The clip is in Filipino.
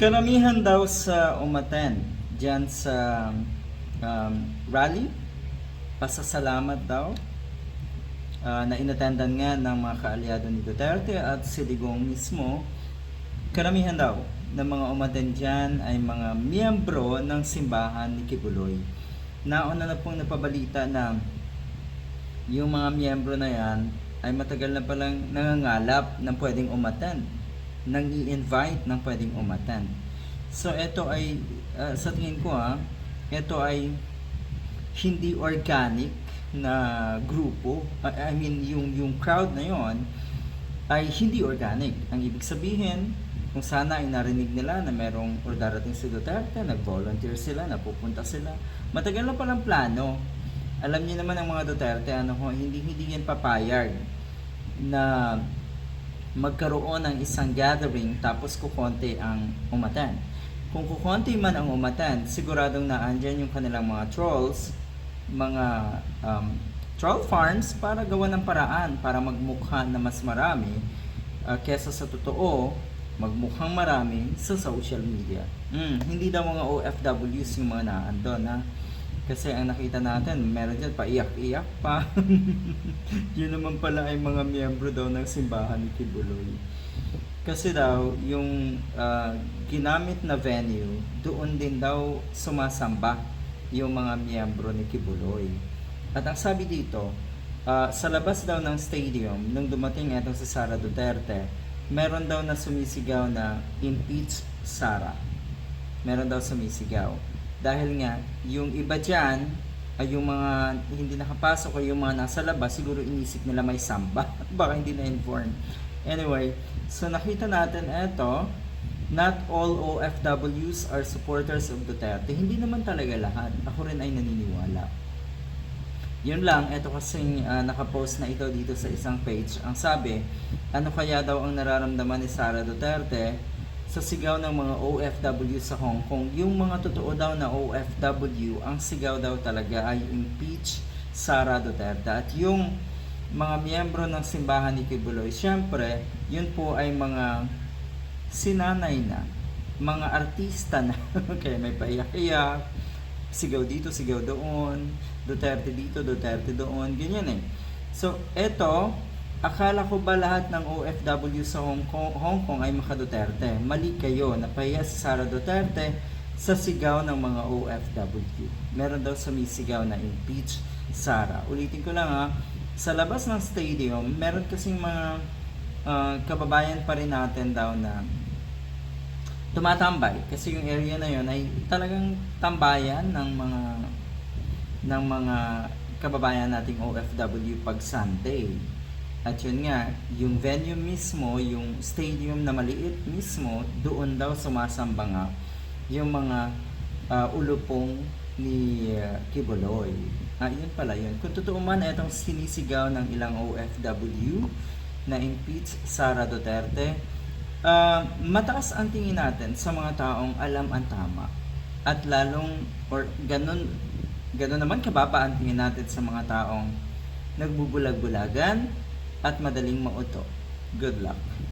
Karamihan daw sa umaten dyan sa um, rally, pasasalamat daw ah, na inatendan nga ng mga kaalyado ni Duterte at si Digong mismo. Karamihan daw ng mga umaten dyan ay mga miyembro ng simbahan ni Kibuloy. Nauna na pong napabalita na yung mga miyembro na yan ay matagal na palang nangangalap ng pwedeng umaten nang i-invite ng pwedeng umaten. So ito ay ah, sa tingin ko ah, ito ay hindi organic na grupo. I I mean yung yung crowd na yon ay hindi organic. Ang ibig sabihin, kung sana ay narinig nila na merong or darating si Duterte, nag-volunteer sila, napupunta sila. Matagal na palang plano. Alam niyo naman ang mga Duterte, ano hindi hindi yan papayag na magkaroon ng isang gathering tapos kukonti ang umatan. Kung kukonti man ang umatan, siguradong naandyan yung kanilang mga trolls, mga um, troll farms para gawa ng paraan para magmukha na mas marami uh, kesa sa totoo magmukhang marami sa social media. Mm, hindi daw mga OFWs yung mga naandun ha. Kasi ang nakita natin, meron dyan paiyak-iyak pa. Yun naman pala ay mga miyembro daw ng simbahan ni Kibuloy. Kasi daw, yung ah, ginamit na venue, doon din daw sumasamba yung mga miyembro ni Kibuloy. At ang sabi dito, ah, sa labas daw ng stadium, nung dumating itong si Sara Duterte, meron daw na sumisigaw na impeach Sara. Meron daw sumisigaw. Dahil nga, yung iba dyan, ay yung mga hindi nakapasok o yung mga nasa labas, siguro inisip nila may samba. Baka hindi na-inform. Anyway, so nakita natin eto, not all OFWs are supporters of Duterte. Hindi naman talaga lahat. Ako rin ay naniniwala. Yun lang, ito kasing ah, nakapost na ito dito sa isang page. Ang sabi, ano kaya daw ang nararamdaman ni Sara Duterte sa sigaw ng mga OFW sa Hong Kong? Yung mga totoo daw na OFW, ang sigaw daw talaga ay impeach Sara Duterte. At yung mga miyembro ng simbahan ni Kibuloy, syempre, yun po ay mga sinanay na, mga artista na, kaya may paiyak-iyak, sigaw dito, sigaw doon, Duterte dito, Duterte doon, ganyan eh. So, eto, akala ko ba lahat ng OFW sa Hong Kong, Hong Kong ay maka Duterte? Mali kayo, napahiya si Sara Duterte sa sigaw ng mga OFW. Meron daw sumisigaw na impeach Sara. Ulitin ko lang ha, sa labas ng stadium, meron kasing mga ah, kababayan pa rin natin daw na tumatambay kasi yung area na yon ay talagang tambayan ng mga ng mga kababayan nating OFW pag Sunday. At yun nga, yung venue mismo, yung stadium na maliit mismo, doon daw sumasamba nga yung mga ah, ulupong ni ah, Kibuloy. Ah, yun pala yun. Kung totoo man, itong sinisigaw ng ilang OFW na impeach Sara Duterte, Ah, mataas ang tingin natin sa mga taong alam ang tama at lalong or ganun ganun naman kababa ang tingin natin sa mga taong nagbubulag-bulagan at madaling mauto. Good luck.